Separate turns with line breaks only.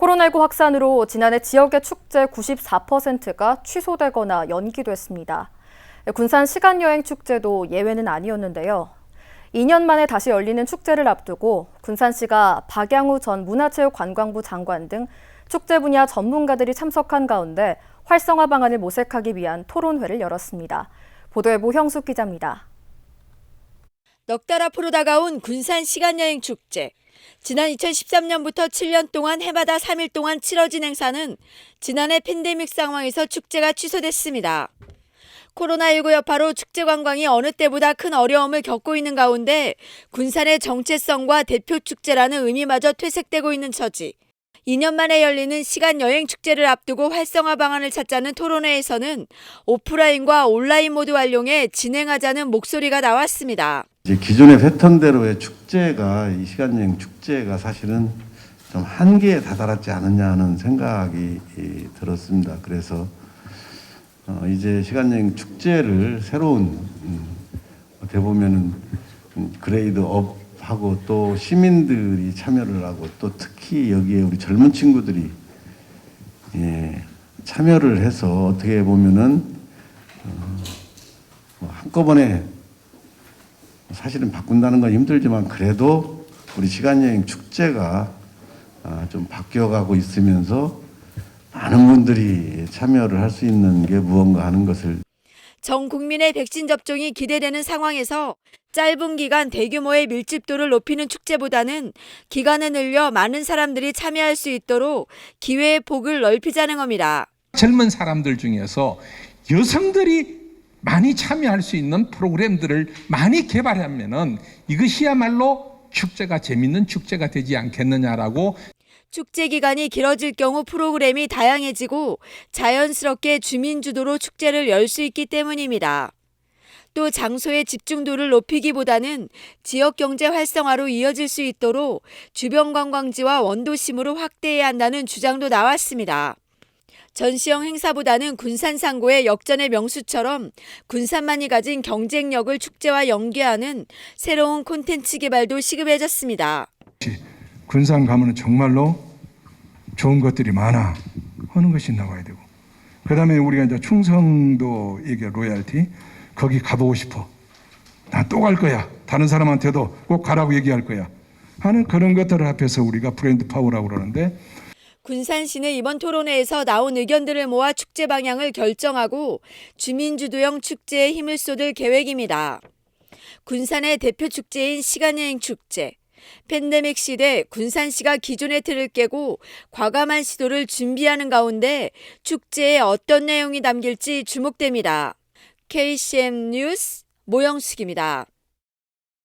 코로나19 확산으로 지난해 지역의 축제 94%가 취소되거나 연기됐습니다. 군산 시간여행 축제도 예외는 아니었는데요. 2년 만에 다시 열리는 축제를 앞두고 군산시가 박양우 전 문화체육관광부 장관 등 축제 분야 전문가들이 참석한 가운데 활성화 방안을 모색하기 위한 토론회를 열었습니다. 보도해보 형숙 기자입니다.
넉 달 앞으로 다가온 군산 시간여행 축제. 지난 2013년부터 7년 동안 해마다 3일 동안 치러진 행사는 지난해 팬데믹 상황에서 축제가 취소됐습니다. 코로나19 여파로 축제 관광이 어느 때보다 큰 어려움을 겪고 있는 가운데 군산의 정체성과 대표 축제라는 의미마저 퇴색되고 있는 처지. 2년 만에 열리는 시간 여행 축제를 앞두고 활성화 방안을 찾자는 토론회에서는 오프라인과 온라인 모두 활용해 진행하자는 목소리가 나왔습니다.
이제 기존의 패턴대로의 축제가 이 시간여행 축제가 사실은 좀 한계에 다다랐지 않느냐 하는 생각이 이, 들었습니다. 그래서 어, 이제 시간여행 축제를 새로운 음, 어떻게 보면은 음, 그레이드 업 하고 또 시민들이 참여를 하고 또 특히 여기에 우리 젊은 친구들이 예, 참여를 해서 어떻게 보면은 어, 뭐 한꺼번에 사실은 바꾼다는 건 힘들지만 그래도 우리 시간여행 축제가 아, 좀 바뀌어가고 있으면서 많은 분들이 참여를 할 수 있는 게 무언가 하는 것을
전 국민의 백신 접종이 기대되는 상황에서 짧은 기간 대규모의 밀집도를 높이는 축제보다는 기간을 늘려 많은 사람들이 참여할 수 있도록 기회의 폭을 넓히자는 겁니다.
젊은 사람들 중에서 여성들이 많이 참여할 수 있는 프로그램들을 많이 개발하면은 이것이야말로 축제가 재밌는 축제가 되지 않겠느냐라고
축제 기간이 길어질 경우 프로그램이 다양해지고 자연스럽게 주민 주도로 축제를 열 수 있기 때문입니다. 또 장소의 집중도를 높이기보다는 지역 경제 활성화로 이어질 수 있도록 주변 관광지와 원도심으로 확대해야 한다는 주장도 나왔습니다. 전시형 행사보다는 군산 상고의 역전의 명수처럼 군산만이 가진 경쟁력을 축제와 연계하는 새로운 콘텐츠 개발도 시급해졌습니다.
군산 가면은 정말로 좋은 것들이 많아 하는 것이 나와야 되고 그다음에 우리가 이제 충성도 얘기 로얄티 거기 가보고 싶어. 나 또 갈 거야. 다른 사람한테도 꼭 가라고 얘기할 거야. 하는 그런 것들을 합해서 우리가 브랜드 파워라고 그러는데
군산시는 이번 토론회에서 나온 의견들을 모아 축제 방향을 결정하고 주민주도형 축제에 힘을 쏟을 계획입니다. 군산의 대표 축제인 시간여행 축제. 팬데믹 시대 군산시가 기존의 틀을 깨고 과감한 시도를 준비하는 가운데 축제에 어떤 내용이 담길지 주목됩니다. KCM 뉴스 모영숙입니다.